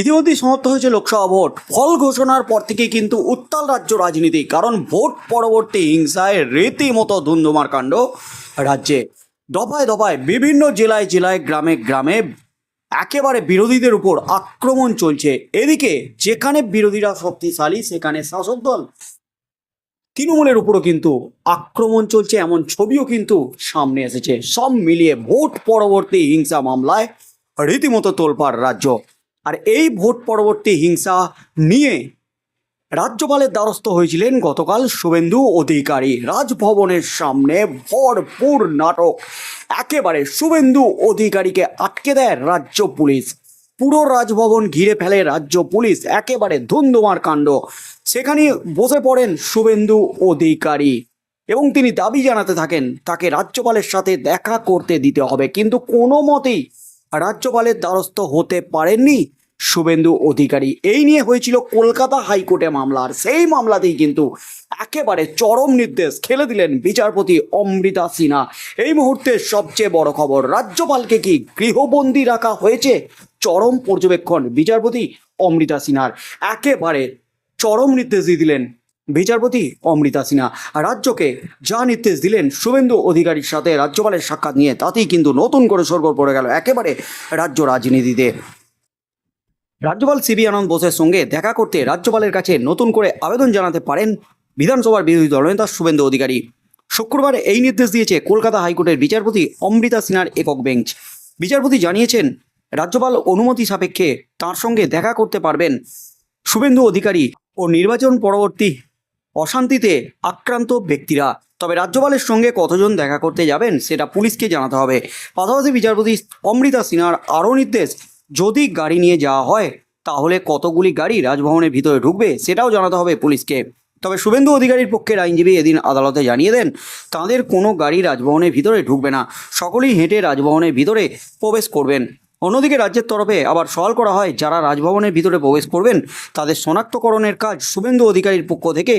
ইতিমধ্যেই সমাপ্ত হয়েছে লোকসভা ভোট। ফল ঘোষণার পর থেকে কিন্তু উত্তাল রাজ্য রাজনীতি, কারণ ভোট পরবর্তী হিংসায় রীতিমতো ধুন্ধুমার কাণ্ড রাজ্যে। দফায় দফায় বিভিন্ন জেলায় জেলায়, গ্রামে গ্রামে একেবারে বিরোধীদের উপর আক্রমণ চলছে। এদিকে যেখানে বিরোধীরা শক্তিশালী, সেখানে শাসক দল। তৃণমূলের উপরও কিন্তু আক্রমণ চলছে, এমন ছবিও কিন্তু সামনে এসেছে। সব মিলিয়ে ভোট পরবর্তী হিংসা মামলায় রীতিমতো তোলপাড় রাজ্য। আর এই ভোট পরবর্তী হিংসা নিয়ে রাজ্যপালের দ্বারস্থ হয়েছিলেন গতকাল শুভেন্দু অধিকারী। রাজভবনের সামনে ভরপুর নাটক। একেবারে শুভেন্দু অধিকারীকে আটকে দেয় রাজ্য পুলিশ। পুরো রাজভবন ঘিরে ফেলে রাজ্য পুলিশ। একেবারে ধুন্ধুমার কাণ্ড। সেখানে বসে পড়েন শুভেন্দু অধিকারী এবং তিনি দাবি জানাতে থাকেন, তাকে রাজ্যপালের সাথে দেখা করতে দিতে হবে। কিন্তু কোনো মতেই রাজ্যপালের দ্বারস্থ হতে পারেননি। শুভেন্দু অধিকারী। এই নিয়ে হয়েছিল কলকাতা হাইকোর্টে মামলা, আর সেই মামলাতেই কিন্তু একেবারে চরম নির্দেশ খেলে দিলেন বিচারপতি অমৃতা সিনহা। এই মুহূর্তে সবচেয়ে বড় খবর, রাজ্যপালকে কি গৃহবন্দী রাখা হয়েছে? চরম পর্যবেক্ষণ বিচারপতি অমৃতা সিনহার। একেবারে চরম নির্দেশ দিয়ে দিলেন বিচারপতি অমৃতা সিনহা। রাজ্যকে যা নির্দেশ দিলেন শুভেন্দু অধিকারীর সাথে রাজ্যপালের সাক্ষাৎ নিয়ে, তাতেই কিন্তু নতুন করে সরগর পড়ে গেল একেবারে রাজ্য রাজনীতিতে। রাজ্যপাল সিবি আনন্দ বোসের সঙ্গে দেখা করতে রাজ্যপালের কাছে নতুন করে আবেদন জানাতে পারেন বিধানসভার বিরোধী দলনেতা শুভেন্দু অধিকারী। শুক্রবার এই নির্দেশ দিয়েছে কলকাতা হাইকোর্টের বিচারপতি অমৃতা সিনহার একক বেঞ্চ। বিচারপতি জানিয়েছেন, রাজ্যপাল অনুমতি সাপেক্ষে তার সঙ্গে দেখা করতে পারবেন শুভেন্দু অধিকারী ও নির্বাচন পরবর্তী অশান্তিতে আক্রান্ত ব্যক্তিরা। তবে রাজ্যপালের সঙ্গে কতজন দেখা করতে যাবেন সেটা পুলিশকে জানাতে হবে। পাশাপাশি বিচারপতি অমৃতা সিনহার আরও নির্দেশ যদি গাড়ি নিয়ে যাওয়া হয়, তাহলে কতগুলি গাড়ি রাজভবনের ভিতরে ঢুকবে সেটাও জানাতে হবে পুলিশকে। তবে শুভেন্দু অধিকারীর পক্ষের আইনজীবী এদিন আদালতে জানিয়ে দেন, তাদের কোনো গাড়ি রাজভবনের ভিতরে ঢুকবে না। সকলেই হেঁটে রাজভবনের ভিতরে প্রবেশ করবেন। অন্যদিকে রাজ্যের তরফে আবার সওয়াল করা হয়, যারা রাজভবনের ভিতরে প্রবেশ করবেন, তাদের শনাক্তকরণের কাজ শুভেন্দু অধিকারীর পক্ষ থেকে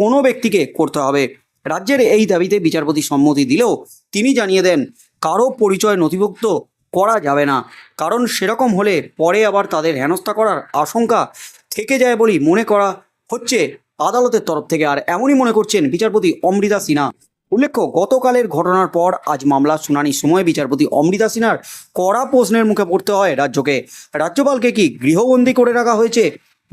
কোনো ব্যক্তিকে করতে হবে। রাজ্যের এই দাবিতে বিচারপতি সম্মতি দিলেও তিনি জানিয়ে দেন, কারও পরিচয় নথিভুক্ত করা যাবে না। কারণ সেরকম হলে পরে আবার তাদের হেনস্থা করার আশঙ্কা থেকে যায় বলেই মনে করা হচ্ছে আদালতের তরফ থেকে। আর এমনই মনে করছেন বিচারপতি অমৃতা সিনহা। উল্লেখ্য, গতকালের ঘটনার পর আজ মামলা শুনানির সময় বিচারপতি অমৃতা সিনহার কড়া প্রশ্নের মুখে পড়তে হয় রাজ্যকে। রাজ্যপালকে কি গৃহবন্দী করে রাখা হয়েছে?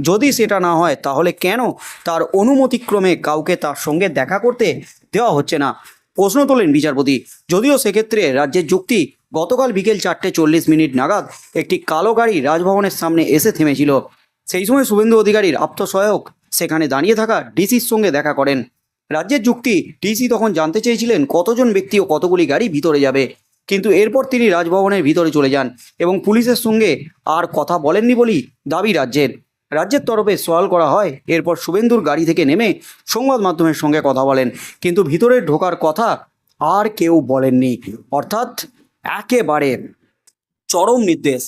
যদি সেটা না হয়, তাহলে কেন তার অনুমতিক্রমে কাউকে তার সঙ্গে দেখা করতে দেওয়া হচ্ছে না? প্রশ্ন তোলেন বিচারপতি। যদিও সেক্ষেত্রে রাজ্যের যুক্তি গতকাল বিকেল চারটে চল্লিশ মিনিট নাগাদ একটি কালো গাড়ি রাজভবনের সামনে এসে থেমেছিল। সেই সময় শুভেন্দু অধিকারীর আপ্তসহায়ক সেখানে দাঁড়িয়ে থাকা ডিসির সঙ্গে দেখা করেন। রাজ্যের যুক্তি, ডিসি তখন জানতে চেয়েছিলেন কতজন ব্যক্তি ও কতগুলি গাড়ি ভিতরে যাবে। কিন্তু এরপর তিনি রাজভবনের ভিতরে চলে যান এবং পুলিশের সঙ্গে আর কথা বলেননি বলেই দাবি রাজ্যের। রাজ্যের তরফে সওয়াল করা হয়, এরপর শুভেন্দুর গাড়ি থেকে নেমে সংবাদ মাধ্যমের সঙ্গে কথা বলেন। কিন্তু ভিতরে ঢোকার কথা আর কেউ বলেননি। অর্থাৎ একেবারে চরম নির্দেশ,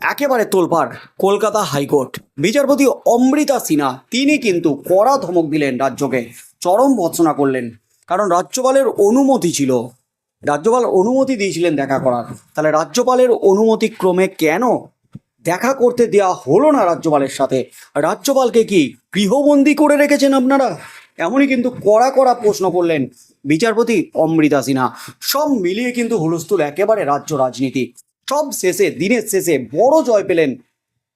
একেবারে তোলপাড় কলকাতা হাইকোর্ট। বিচারপতি অমৃতা সিনহা, তিনি কিন্তু কড়া ধমক দিলেন রাজ্যকে, চরম ভৎসনা করলেন। কারণ রাজ্যপালের অনুমতি ছিল, রাজ্যপাল অনুমতি দিয়েছিলেন দেখা করার। তাহলে রাজ্যপালের অনুমতি ক্রমে কেন দেখা করতে দেওয়া হলো না রাজ্যপালের সাথে? রাজ্যপালকে কি গৃহবন্দী করে রেখেছেন আপনারা? এমনই কিন্তু কড়া কড়া প্রশ্ন করলেন বিচারপতি অমৃতা সিনহা। সব মিলিয়ে কিন্তু হুলস্থুল একেবারে রাজ্য রাজনীতি। সব শেষে, দিনের শেষে বড় জয় পেলেন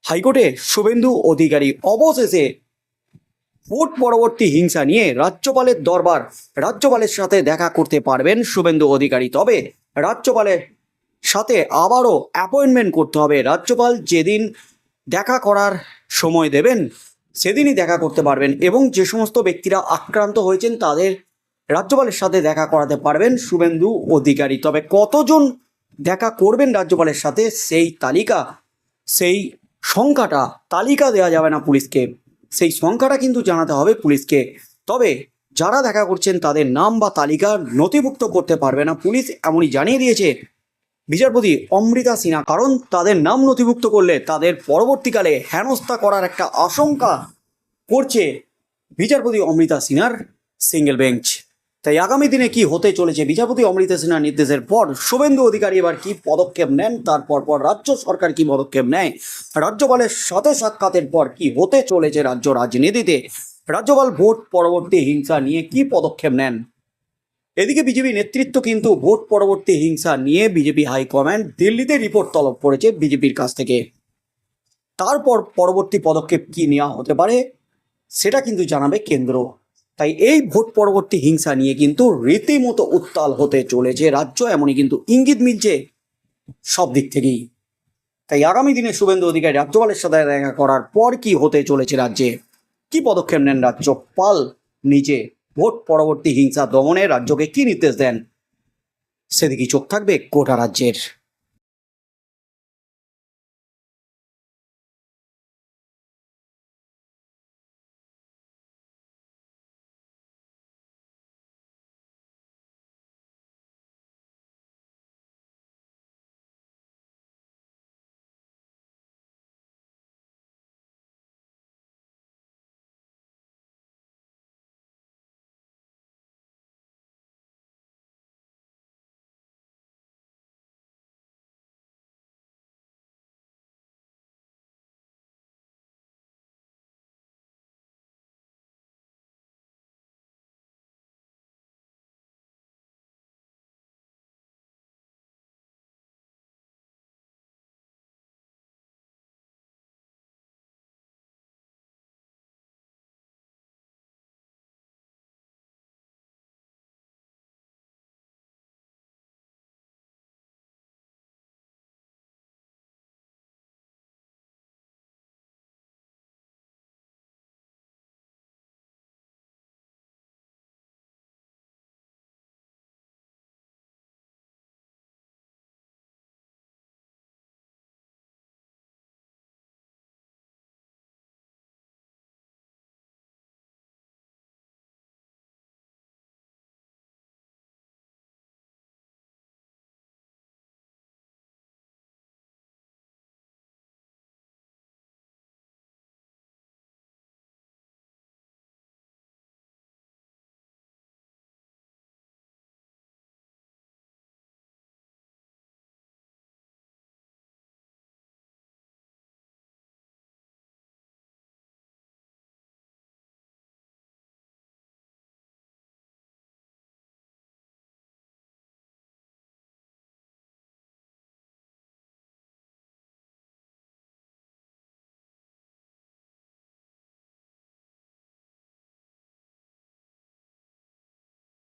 হাইকোর্টে শুভেন্দু অধিকারী। অবশেষে ভোট পরবর্তী হিংসা নিয়ে রাজ্যপালের দরবার রাজ্যপালের সাথে দেখা করতে পারবেন শুভেন্দু অধিকারী। তবে রাজ্যপালের সাথে আবারও অ্যাপয়েন্টমেন্ট করতে হবে। রাজ্যপাল যেদিন দেখা করার সময় দেবেন, সেদিনই দেখা করতে পারবেন। এবং যে সমস্ত ব্যক্তিরা আক্রান্ত হয়েছেন, তাদের রাজ্যপালের সাথে দেখা করাতে পারবেন শুভেন্দু অধিকারী। তবে কতজন দেখা করবেন রাজ্যপালের সাথে সেই তালিকা, সেই সংখ্যাটা, তালিকা দেওয়া যাবে না পুলিশকে। সেই সংখ্যাটা কিন্তু জানাতে হবে পুলিশকে। তবে যারা দেখা করছেন তাদের নাম বা তালিকা নথিভুক্ত করতে পারবে না পুলিশ, এমনই জানিয়ে দিয়েছে বিচারপতি অমৃতা সিনহা। কারণ তাদের নাম নথিভুক্ত করলে তাদের পরবর্তীকালে হেনস্থা করার একটা আশঙ্কা করছে বিচারপতি অমৃতা সিনহার সিঙ্গেল বেঞ্চ। তাই আগামী দিনে কি হতে চলেছে? বিচারপতি অমৃতা সিনহার নির্দেশের পর শুভেন্দু অধিকারী এবার কি পদক্ষেপ নেন? তারপর পর রাজ্য সরকার কি পদক্ষেপ নেয়? রাজ্যপালের সাথে সাক্ষাতের পর কি হতে চলেছে রাজ্য রাজনীতিতে? রাজ্যপাল ভোট পরবর্তী হিংসা নিয়ে কি পদক্ষেপ নেন? এদিকে বিজেপি নেতৃত্ব কিন্তু ভোট পরবর্তী হিংসা নিয়ে বিজেপি হাইকমান্ড দিল্লিতে রিপোর্ট তলব করেছে বিজেপির কাছ থেকে। তারপর পরবর্তী পদক্ষেপ কি নেওয়া হতে পারে? সেটা কিন্তু জানাবে কেন্দ্র। তাই এই ভোট পরবর্তী হিংসা নিয়ে কিন্তু রীতিমতো উত্তাল হতে চলেছে রাজ্য, এমনই কিন্তু ইঙ্গিত মিলছে সব দিক থেকেই। তাই আগামী দিনে শুভেন্দু অধিকারী রাজ্যপালের সাথে দেখা করার পর কি হতে চলেছে রাজ্যে? কি পদক্ষেপ নেন রাজ্যপাল নিজে? ভোট পরবর্তী হিংসা দমনে রাজ্যকে কি নির্দেশ দেন? সেদিকে চোখ থাকবে গোটা রাজ্যের।